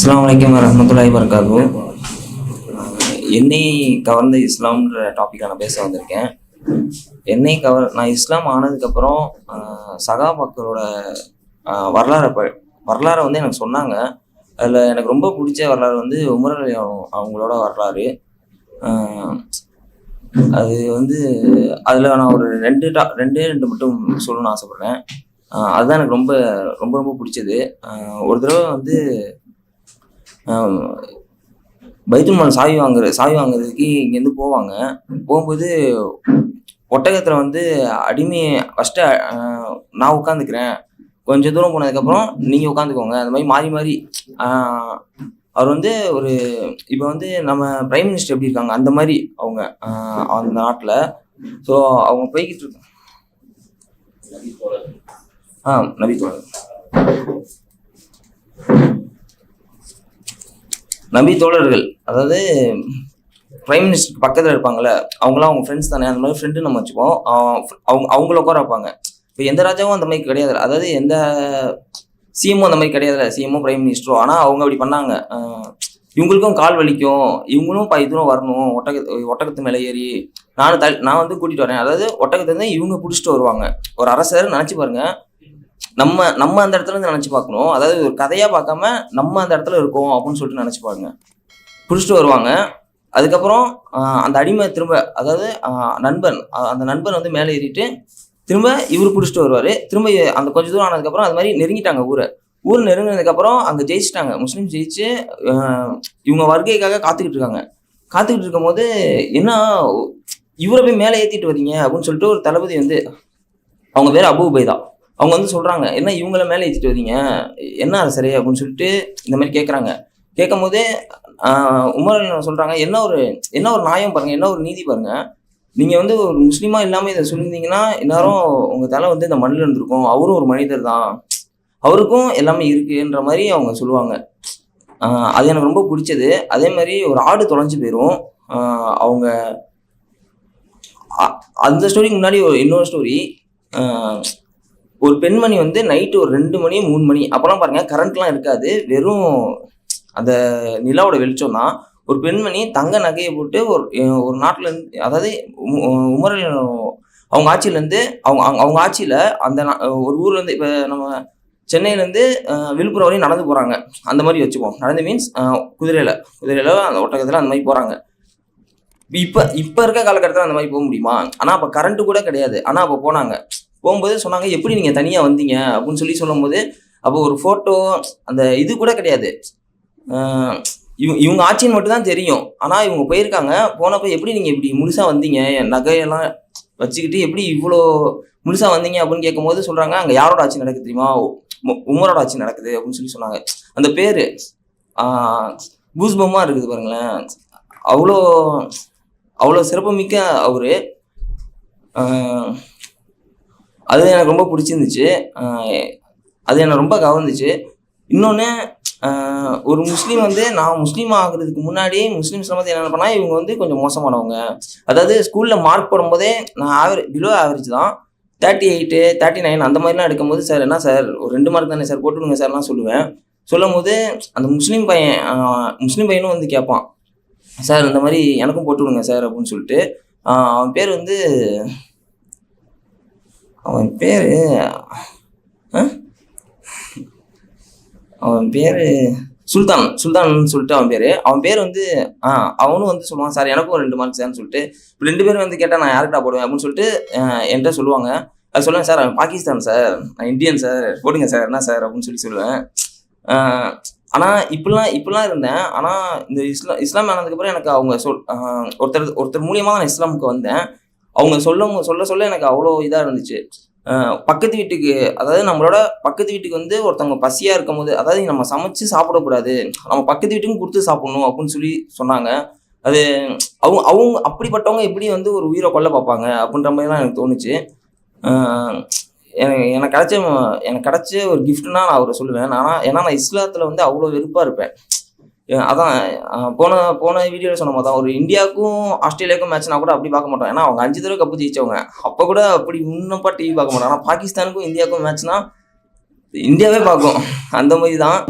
அஸ்லாம் வலைக்கம் வரஹ்மத்துல்லாஹி வரகாது என்னை கவர்ந்த இஸ்லாம்ன்ற டாப்பிக்காக நான் பேச வந்திருக்கேன். என்னை கவர் நான் இஸ்லாம் ஆனதுக்கப்புறம் சகாபாக்களோட ஆஹ், வரலாறை வரலாறை வந்து எனக்கு சொன்னாங்க. அதில் எனக்கு ரொம்ப பிடிச்ச வரலாறு வந்து உமர் அவங்களோட வரலாறு. அது வந்து அதில் நான் ஒரு ரெண்டு டா ரெண்டே ரெண்டு மட்டும் சொல்லணும்னு ஆசைப்பட்றேன். அதுதான் எனக்கு ரொம்ப ரொம்ப ரொம்ப பிடிச்சது. ஒரு தடவை வந்து ஆஹ் சாவி வாங்குற சாவி வாங்குறதுக்கு இங்கேருந்து போவாங்க. போகும்போது ஒட்டகத்தில் வந்து அடிமை ஃபஸ்ட்டு நான் உட்காந்துக்கிறேன் கொஞ்சம் தூரம் போனதுக்கப்புறம் நீங்கள் உட்காந்துக்கோங்க அந்த மாதிரி மாறி மாறி அவர் வந்து ஒரு இப்போ வந்து நம்ம பிரைம் மினிஸ்டர் எப்படி இருக்காங்க? அந்த மாதிரி அவங்க அந்த நாட்டில். ஸோ அவங்க போய்கிட்டு இருக்காங்க. ஆ நபி தோழர். நம்பி தோழர்கள் அதாவது பிரைம் மினிஸ்டருக்கு பக்கத்தில் இருப்பாங்கல்ல அவங்களாம் அவங்க ஃப்ரெண்ட்ஸ் தானே அந்த மாதிரி ஃப்ரெண்டு நம்ம வச்சுப்போம். அவங்க அவங்கள உட்கார வைப்பாங்க. இப்போ எந்த ராஜாவும் அந்த மாதிரி கிடையாது. அதாவது எந்த சிஎம்மும் அந்த மாதிரி கிடையாதுல சிஎம்மும் பிரைம் மினிஸ்டரோ ஆனால் அவங்க அப்படி பண்ணாங்க. இவங்களுக்கும் கால் வலிக்கும். இவங்களும் பை தூரம் வரணும். ஒட்டக ஒட்டகத்து மேலே ஏறி நான் த நான் வந்து கூட்டிகிட்டு வரேன். அதாவது ஒட்டகத்தை வந்து இவங்க பிடிச்சிட்டு வருவாங்க. ஒரு அரசர் நினச்சி பாருங்கள் நம்ம நம்ம அந்த இடத்துல இருந்து நினச்சி பார்க்கணும். அதாவது ஒரு கதையாக பார்க்காம நம்ம அந்த இடத்துல இருக்கோம் அப்படின்னு சொல்லிட்டு நினச்சி பாருங்க. பிடிச்சிட்டு வருவாங்க. அதுக்கப்புறம் அந்த அடிமை திரும்ப அதாவது நண்பன் அந்த நண்பன் வந்து மேலே ஏறிட்டு திரும்ப இவர் பிடிச்சிட்டு வருவார். திரும்ப அந்த கொஞ்ச தூரம் ஆனதுக்கப்புறம் அது மாதிரி நெருங்கிட்டாங்க ஊரை. ஊர் நெருங்கினதுக்கப்புறம் அங்கே ஜெயிச்சிட்டாங்க. முஸ்லீம் ஜெயிச்சு இவங்க வருகைக்காக காத்துக்கிட்டு இருக்காங்க. காத்துக்கிட்டு இருக்கும்போது என்ன இவரை போய் மேலே ஏற்றிட்டு வரீங்க அப்படின்னு சொல்லிட்டு ஒரு தளபதி வந்து அவங்க பேர் அபு உபைதா அவங்க வந்து சொல்கிறாங்க என்ன இவங்கள மேலே ஏற்றிட்டு வரீங்க என்ன சரி? அப்படின்னு சொல்லிட்டு இந்த மாதிரி கேட்குறாங்க கேட்கும்போது உமர் சொல்கிறாங்க என்ன ஒரு என்ன ஒரு நியாயம் பாருங்கள் என்ன ஒரு நீதி பாருங்கள் நீங்கள் வந்து ஒரு முஸ்லீமாக இல்லாமல் இதை சொல்லியிருந்தீங்கன்னா எல்லாரும் உங்கள் தலை வந்து இந்த மண்ணில் இருந்திருக்கும். அவரும் ஒரு மனிதர் தான். அவருக்கும் எல்லாமே இருக்குன்ற மாதிரி அவங்க சொல்லுவாங்க. அது எனக்கு ரொம்ப பிடிச்சது. அதே மாதிரி ஒரு ஆடு தொலைஞ்சு போயிடும் அவங்க அ- அந்த ஸ்டோரிக்கு முன்னாடி ஒரு இன்னொரு ஸ்டோரி ஒரு பெண்மணி வந்து நைட்டு ஒரு ரெண்டு மணி மூணு மணி அப்போலாம் பாருங்க கரண்ட்லாம் இருக்காது. வெறும் அந்த நிலாவோட வெளிச்சம் தான். ஒரு பெண்மணி தங்க நகையை போட்டு ஒரு ஒரு நாட்டிலேருந்து அதாவது உம் உமரல் அவங்க ஆட்சியிலேருந்து அவங்க அவங்க- அவங்க ஆட்சியில் அந்த ஒரு ஊர்லேருந்து இப்போ நம்ம சென்னையிலேருந்து விழுப்புரம் வரையும் நடந்து போகிறாங்க அந்த மாதிரி வச்சுப்போம். நடந்து மீன்ஸ் குதிரையில் குதிரையில் அந்த ஒட்டகத்தில் அந்த மாதிரி போகிறாங்க இப்போ இப்போ இருக்க காலகட்டத்தில் அந்த மாதிரி போக முடியுமா? ஆனால் அப்போ கரண்ட்டு கூட கிடையாது. ஆனால் அப்போ போனாங்க. போகும்போது சொன்னாங்க எப்படி நீங்கள் தனியாக வந்தீங்க? அப்படின்னு சொல்லி சொல்லும்போது அப்போ ஒரு ஃபோட்டோ அந்த இது கூட கிடையாது. இவங்க இவங்க ஆட்சின்னு மட்டும் தான் தெரியும். ஆனால் இவங்க போயிருக்காங்க. போனப்போ எப்படி நீங்கள் இப்படி முழுசாக வந்தீங்க? என் நகையெல்லாம் வச்சுக்கிட்டு எப்படி இவ்வளோ முழுசாக வந்தீங்க? அப்படின்னு கேட்கும்போது சொல்கிறாங்க அங்கே யாரோட ஆட்சி நடக்குது தெரியுமா? உ- உமரோட ஆட்சி நடக்குது. அப்படின்னு சொல்லி சொன்னாங்க. அந்த பேர் பூஸ்பமா இருக்குது பாருங்களேன். அவ்வளோ அவ்வளோ சிறப்புமிக்க அவரு. அது எனக்கு ரொம்ப பிடிச்சிருந்துச்சு. அது என்னை ரொம்ப கவர்ந்துச்சு. இன்னொன்று ஒரு முஸ்லீம் வந்து நான் முஸ்லீம் ஆகுறதுக்கு முன்னாடி முஸ்லீம் சமத்தை என்ன பண்ணால் இவங்க வந்து கொஞ்சம் மோசமானவங்க. அதாவது ஸ்கூலில் மார்க் போடும்போதே நான் ஆவரேஜ் பிலோ ஆவரேஜ் தான். தேர்ட்டி எயிட்டு தேர்ட்டி நைன் அந்த மாதிரிலாம் எடுக்கும்போது சார் என்ன சார்? ஒரு ரெண்டு மார்க் தானே சார்? போட்டுவிடுங்க சார்லாம் சொல்லுவேன். சொல்லும் போது அந்த முஸ்லீம் பையன் முஸ்லீம் பையனும் வந்து கேட்பான். சார் இந்த மாதிரி எனக்கும் போட்டு விடுங்க சார் அப்படின்னு சொல்லிட்டு. அவன் பேர் வந்து அவன் பேர் அவன் பேர் சுல்தான் சுல்தான்னு சொல்லிட்டு அவன் பேர். அவன் பேர் வந்து ஆ அவனும் வந்து சொல்லுவான் சார் எனக்கும் ஒரு ரெண்டு மார்க் சார்னு சொல்லிட்டு இப்போ ரெண்டு பேரும் வந்து கேட்டால் நான் யாருக்கிட்ட போடுவேன்? அப்படின்னு சொல்லிட்டு என்கிட்ட சொல்லுவாங்க. அது சொல்லுவேன் சார் அவன் பாகிஸ்தான் சார். நான் இந்தியன் சார். போடுங்க சார். என்ன சார்? அப்படின்னு சொல்லி சொல்லுவேன். ஆனால் இப்படிலாம் இப்படிலாம் இருந்தேன். ஆனால் இந்த இஸ்லாம் இஸ்லாம் ஆனதுக்கப்புறம் எனக்கு அவங்க சொல் ஒருத்தர் ஒருத்தர் மூலியமாக நான் இஸ்லாமுக்கு வந்தேன். அவங்க சொல்ல சொல்ல சொல்ல எனக்கு அவ்வளோ இதாக இருந்துச்சு. பக்கத்து வீட்டுக்கு அதாவது நம்மளோட பக்கத்து வீட்டுக்கு வந்து ஒருத்தவங்க பசியாக இருக்கும் போது அதாவது நம்ம சமைச்சு சாப்பிடக்கூடாது நம்ம பக்கத்து வீட்டுக்கும் கொடுத்து சாப்பிடணும் அப்படின்னு சொல்லி சொன்னாங்க. அது அவங்க அவங்க அப்படிப்பட்டவங்க எப்படி வந்து ஒரு உயிரை கொல்ல பார்ப்பாங்க அப்படின்ற மாதிரி தான் எனக்கு தோணுச்சு. எனக்கு எனக்கு கிடைச்ச எனக்கு கிடைச்ச ஒரு கிஃப்ட்னா நான் அவரை சொல்லுவேன். ஆனால் ஏன்னா நான் இஸ்லாத்தில் வந்து அவ்வளோ வெறுப்பாக இருப்பேன். அதான் போன போன வீடியோவில் சொன்ன மாதிரி தான் ஒரு இந்தியாவுக்கும் ஆஸ்திரேலியாவுக்கும் மேட்ச்னா கூட அப்படி பார்க்க மாட்டோம். ஏன்னா அவங்க அஞ்சு தடவை கப்பு ஜெயிச்சவங்க. அப்போ கூட அப்படி இன்னப்பா டிவி பார்க்க மாட்டோம். ஆனால் பாகிஸ்தானுக்கும் இந்தியாவுக்கும் மேட்ச்னா இந்தியாவே பார்க்கும். அந்த மாதிரி தான்